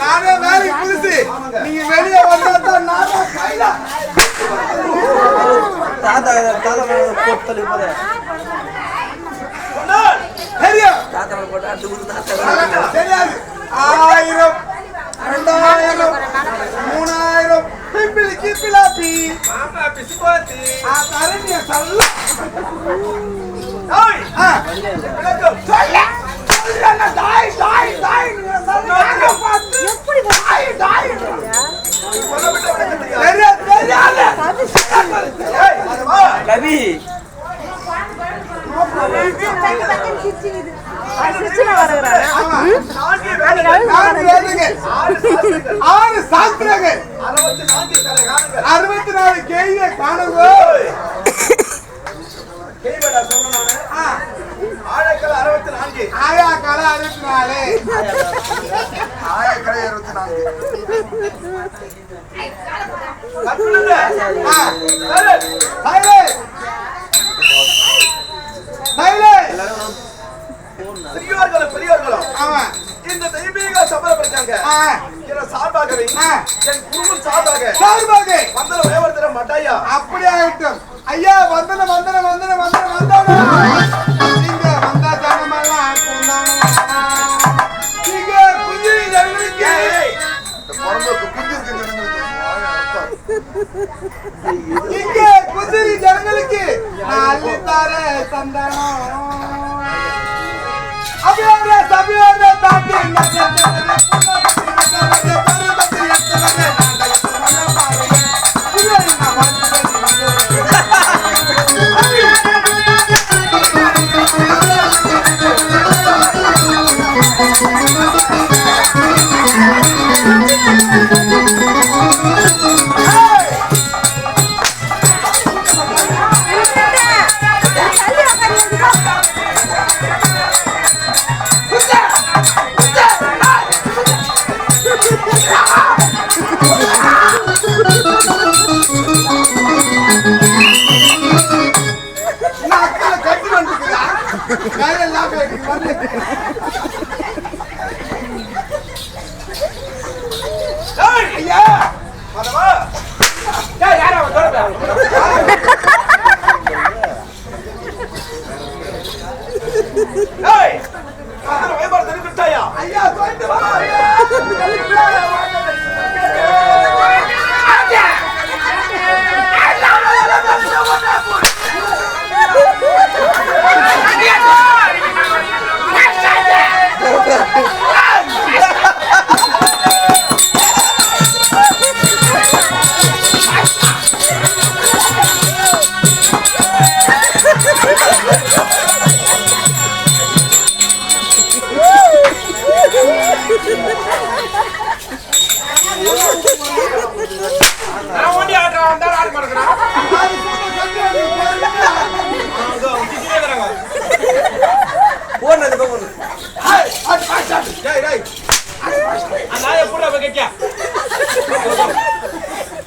நானே வேலைக்கு புதுசு நீங்க வெளியே வந்தா தான் நானே தாத்தா தாத்தா போட்டு ஆயிரம் ரெண்டாயிரம் மூணாயிரம் பிம்பிளி கிப்பிலாப்பி பிசுபாத்தி ஆ தரணிய சொல்ல ஆ சொல்ல டாய் டாய் டாய் சொன்னாங்க பார்த்து எப்படி டாய் டாய் தெரியாது தெரியாது ஏய் அது வா கவி நான்கு வேதங்கள் ஆறு சாஸ்திரங்கள். அறுபத்தி நாலு கேள்வியை காணுங்க. ஆயா கலை அறுபத்தி நாலு ஆயக்கலை அறுபத்தி நாலு சார்பாகவே. என் குடும்பம் சார்பாக சார்பாக. வந்தன வேவர்த்தன மட்டாயா? அப்படி ஆகட்டும் ஐயா வந்தன வந்தன வந்தன வந்தன வந்தன. இங்க வந்த ஜனமெல்லாம் குந்தானா. இங்க குஞ்சிரி ஜனங்களுக்கு. இங்க குதிரி ஜனங்களுக்கு. நாலு தார சந்தானம். அபியோட சபியோட தாண்டி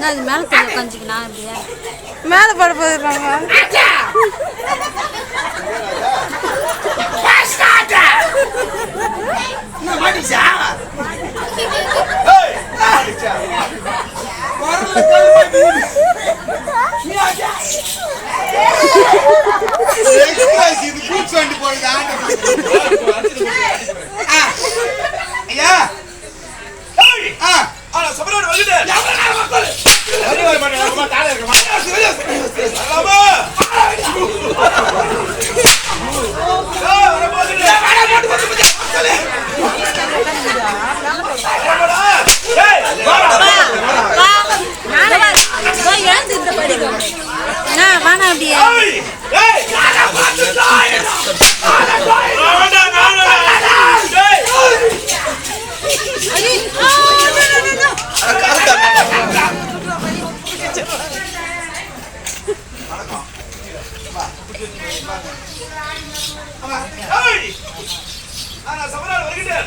நான் இது மேலே கொஞ்சம் உட்காந்துக்கணும் அப்படியா மேல பட வருகிறேன்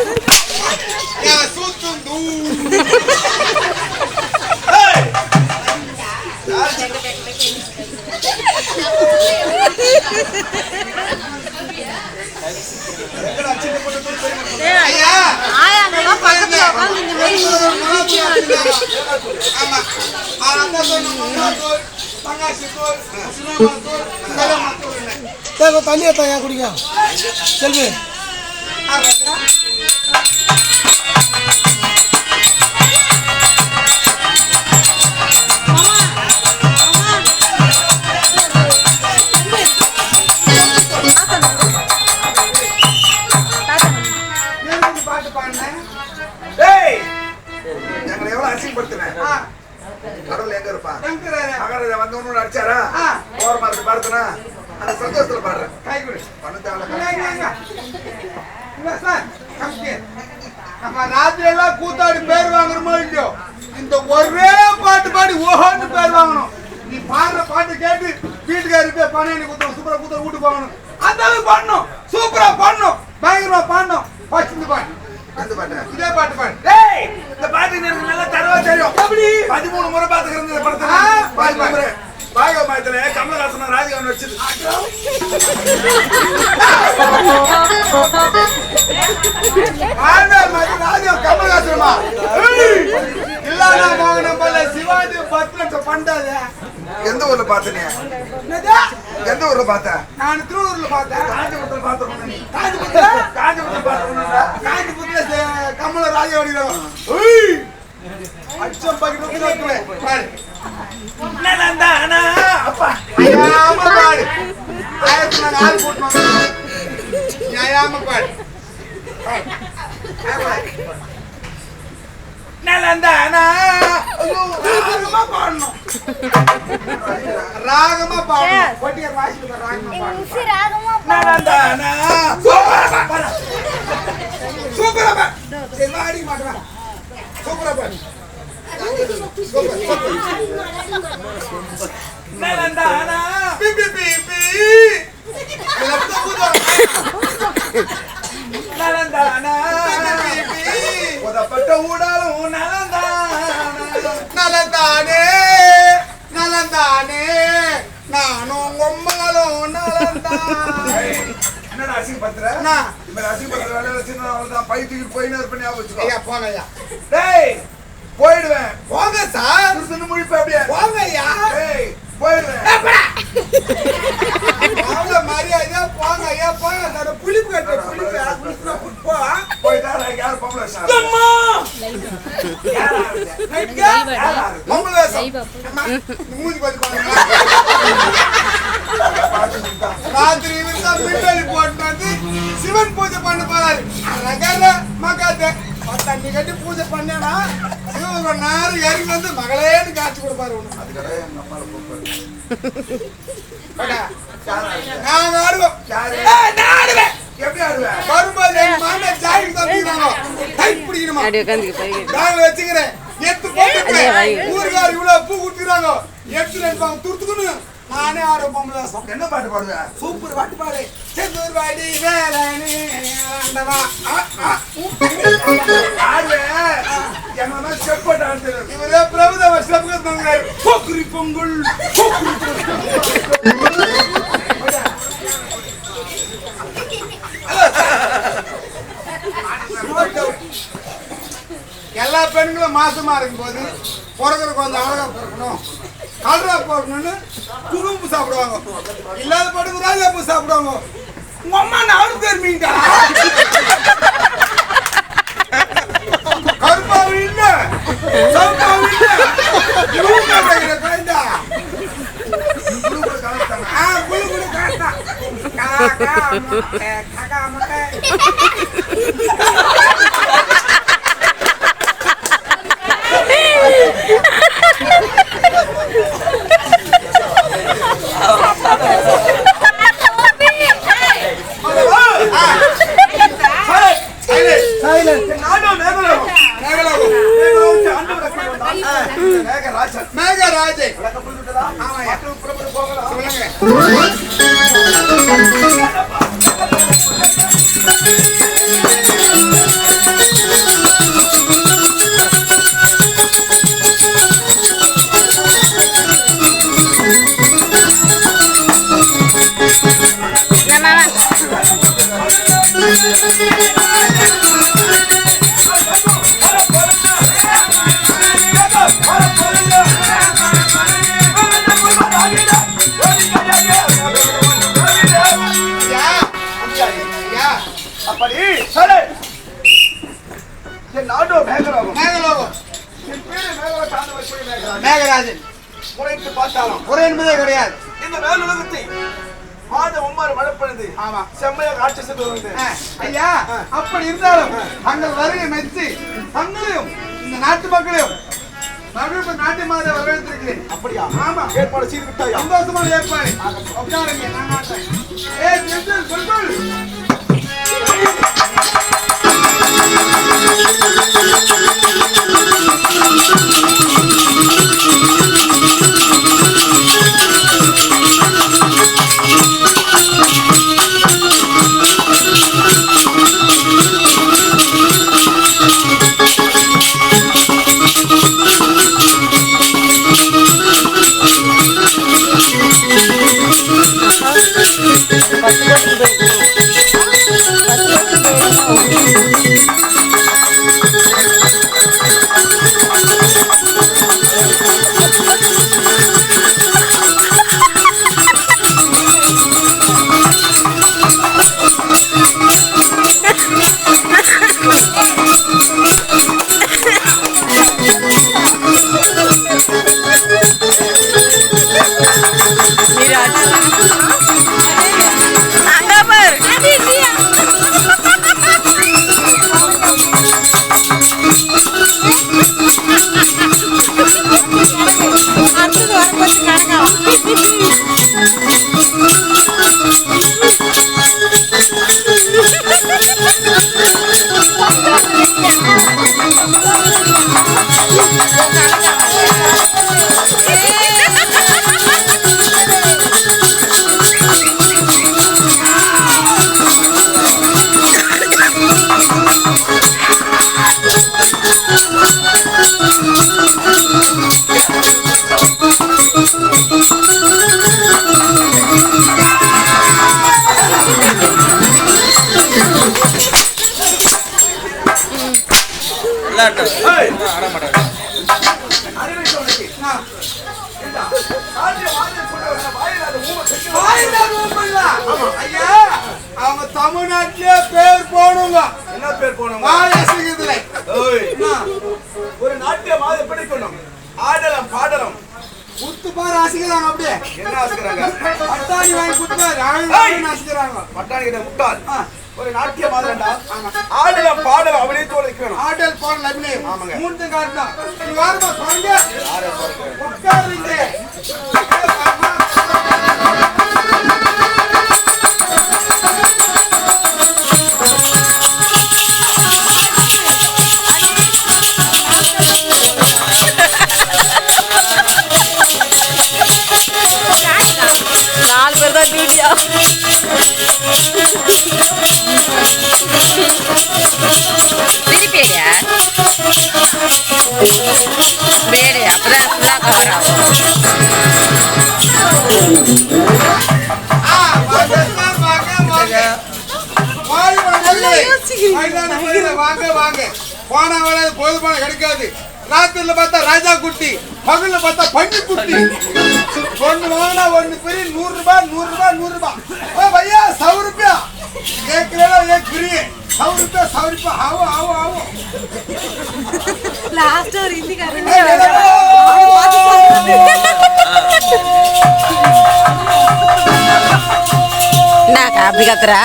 पहले आता है यहाँ गुड़िया। चल भाई பதிமூணு முறை பாத்துக்கிறேன் இந்த படத்தை. பாகவதத்துல கமலஹாசன் ராஜகவன் வச்சது. ஆண்டா மாதிரி ராஜா கமலஹாசனமா? இல்லாத மோகனம் போல சிவாஜி பத்து லட்சம் பண்டாத. எந்த ஊர்ல பாத்தனே? எந்த ஊர்ல பார்த்த? நான் திருவள்ளூர்ல பார்த்தேன். காஞ்சிபுரத்துல நீ காஞ்சிபுரத்துல? காஞ்சிபுரத்துல பாத்துருக்கணும்டா காஞ்சிபுரத்துல கமல ராஜவாடியில அச்சம் பக்கத்துல வைக்குவேன். பாரு நலந்தானா அப்பா அயாம பாடு ஆயிரத்தி நாங்க ஆள் கூட்டினோம் நீ பாடு ராகமா பாடணும் ராகமா பாடணும் வாசிக்கிற ராகமா நலந்தானா சூப்பரா சரி வாடி சூப்பரா பாடு ஊடாலும் நலந்தானா? நலந்தானே நானும் உம்மாலும் நலந்தான். என்னடா அசிங்கப்படுத்துற. இந்த அசிங்கப்படுத்துற வேலையில வச்சுன்னா அவ்வளவுதான் பை தூக்கி போயின்னு இருப்பேன் ஞாபகம் வச்சுக்கோ. ஐயா ஐயா. டேய் போயிடுவேன். போங்க சார். புருஷனு முழிப்ப அப்படியே. போங்க ஐயா. போயிடுவேன். போங்க மரியாதையா போங்க ஐயா போங்க சார். புளிப்பு கட்ட புளிப்பு புளிப்பு புளிப்பு போ போயிட்டா நான் யார் பொம்பளை சார்? பொம்பளை மூஞ்சி பார்த்து பாருங்க. ராத்திரி தான் மின்னலி போட்டு வந்து சிவன் பூஜை பண்ண போறாரு. அழகான மகாத்த தண்ணி கட்டி பூஜை பண்ணேனா? ஒரு நேரம் இறங்கி வந்து மகளேன்னு காட்சி கொடுப்பாரு உனக்கு. அதுக்கடா எங்க அம்மாவை கூப்பிடு. போடா. நாங்க ஆடுவோம் யாரு? ஏய், நான் ஆடுவேன். எப்படி ஆடுவேன்? வரும்போது எங்க மாமனார் ஜாக்கெட் தம்பிக்கிறாங்க டைட் பிடிக்கணுமா? அப்படி உட்காந்து போய் நாங்க வச்சுக்கிறேன். எத்து போட்டு ஊருக்கார் இவ்வளவு பூ குடுத்துறாங்க நினைப்பாங்க துருத்துக்கணும் நானே ஆட பொம்பளை என்ன பாட்டு பாடுவேன் சூப்பர் பாட்டு பாடு. செந்தூர் பாடி வேலனி ஆண்டவா. ஆ, ஆ, ஊ. ஆடுவேன் என்ன ஸ்டெப் போட்டு ஆடுறது இவரே பிரபுதவ ஸ்டெப்க்கு போக்குரி பொங்கல். எல்லா பெண்களும் மாசமா இருக்கும்போது பிறகுற கொஞ்சம் அழகா பிறக்கணும். கலரா பிறக்கணும்னு குறும்பு சாப்பிடுவாங்க. இல்லாத படுக்கு ராஜாப்பூ சாப்பிடுவாங்க. உங்க அம்மா நாலு பேர் மீன்டா? கருப்பாவு இல்ல சவுப்பாவு இல்ல. இவங்க குழந்தா ஆ காக்கா முட்டை. ஐயா அப்படி இருந்தாலும் தங்கள் வருகை மெச்சி தங்களையும் இந்த நாட்டு மக்களையும் மகிழ்வு நாட்டு மாதிரி வரவேற்றிருக்கிறேன் அப்படியா? ஆமா. ஏற்பாடு செய்து விட்டாயா சந்தோஷமான ஏற்பாடு. உட்காருங்க நான் மாட்டேன் ஏ Deus, Thank you. அவங்க தமிழ்நாட்டிலே பேர் போடுங்க என்ன பேர் வாயசிக்கிறதுல ஓய், ஒரு நாட்டிய மாதம் எப்படி கொள்ளும் ஆடலம் பாடலம் குத்து பாரு ஆசிக்கிறாங்க அப்படியே என்ன ஆசுகிறாங்க பட்டாணி வாங்கி குத்து பாரு ஆசிக்கிறாங்க பட்டாணி கிட்ட முட்டாள். ஒரு நாட்டிய மாதம்டா ஆடலம் பாடலம் அவனே தோலைக்கணும் ஆட்டல் போன அபிநயம். ஆமாங்க. மூணு காரணம். வாருமா பாருங்க. உட்காருங்க. கிடைக்காது ராத்திரில பார்த்தா ராஜா குட்டி பகல்ல பார்த்தா பன்னி குட்டி ஒண்ணு வாங்கினா ஒண்ணு பெரிய நூறு ரூபாய் நூறு ரூபாய் நூறு ரூபாய் பையா சவு ரூபாயா? கேட்கிறேன் ஏன் பெரிய சவு ரூபாய் சவு ரூபாய். ஆவும் ஆவும் ஆவும் லாஸ்ட் ஒரு இந்தி அப்படி கத்துறா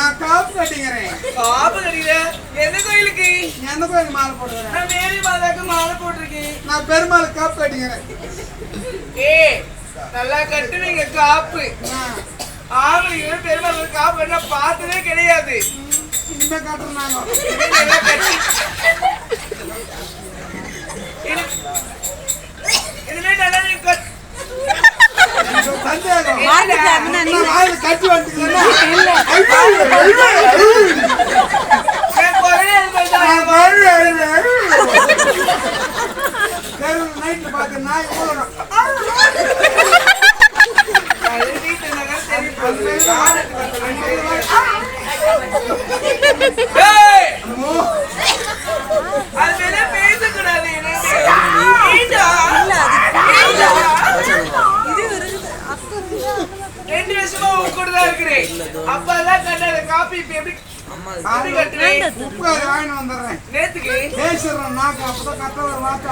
நான் காப்பு கட்டிக்கிறேன். காப்பு கட்டிக்கிற? எந்த கோயிலுக்கு? எந்த கோயில் மாலை போட்டுக்கிறேன் நான் மேரி மாதாக்கு மாலை போட்டிருக்கேன். நான் பெருமாள் காப்பு கட்டிக்கிறேன். ஏ நல்லா கட்டுவீங்க காப்பு. ஆம்பளைங்க பெருமாள் காப்பு என்ன பார்த்ததே கிடையாது. இனிமே கட்டுறேன் நாங்க இனிமே நல்லா கட்டி இனி- இனிமே நல்லா நீ கட் எனக்கு ஒரு சந்தேகம் மாட்டுக்கு அப்படின்னா நீ நான் வாயில கட்டி நைட்ல பார்த்து நாய் ஊழணும் வீட்டு அப்பதான் கட்டுற வாக்கு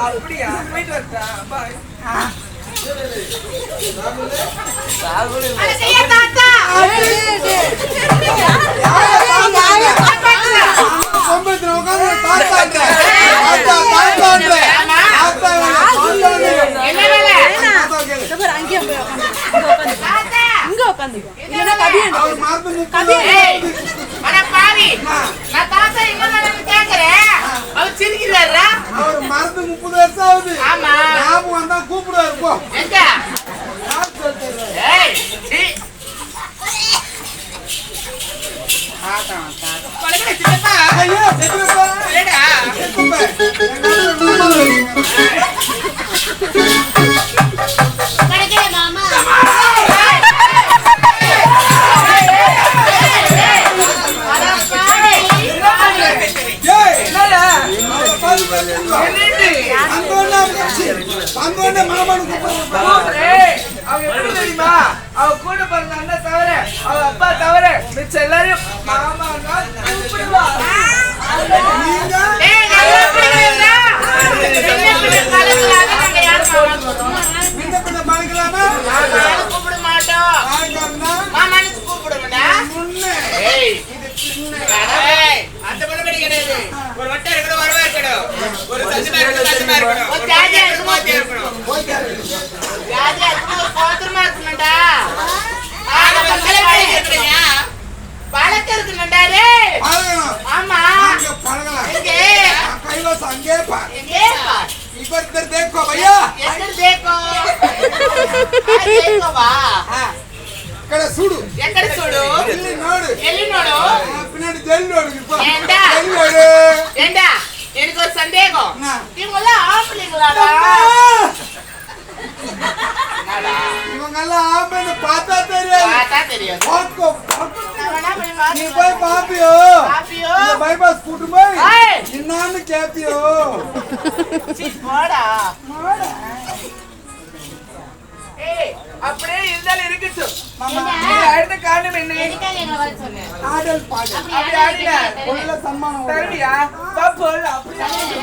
அப்படியா? போயிட்டு வரட்டா? பாய். கொம்பத்துல உட்காந்து தாத்தான்ற தாத்தா தாத்தான்ற தாத்தா என்ன வேலை? தாத்தா கேளு. இந்த பாரு, அங்கேயே போய் உட்காந்து இங்க உட்காந்துக்கோ இல்லைன்னா கவி அவர் மருந்து முப்பது ஏய். அட பாவி நான் தாத்தா எங்க வேணும்னு கேக்குறேன் அவர் சிரிக்கிறாரா அவர் மருந்து முப்பது வருஷம் ஆகுது. ஆமா. ஞாபகம் வந்தா கூப்பிடுவாரு போ. எங்க? ఇక్కడ చూడు చూడు ఎల్లి నోడు ఎల్లి నోడు పిన్నడి జల్లి నోడు ఏంటా ఏంటా எனக்கு கூட்டு போய் என்னான்னு கேப்பியோ அப்படியே இருந்தாலும் இருக்கட்டும். அடுத்த காரணம் என்ன? ஆடல் பாடல். அப்படி உள்ள சன்மானம் வரும். தருவியா பாப்போல் அப்படி சொல்லு.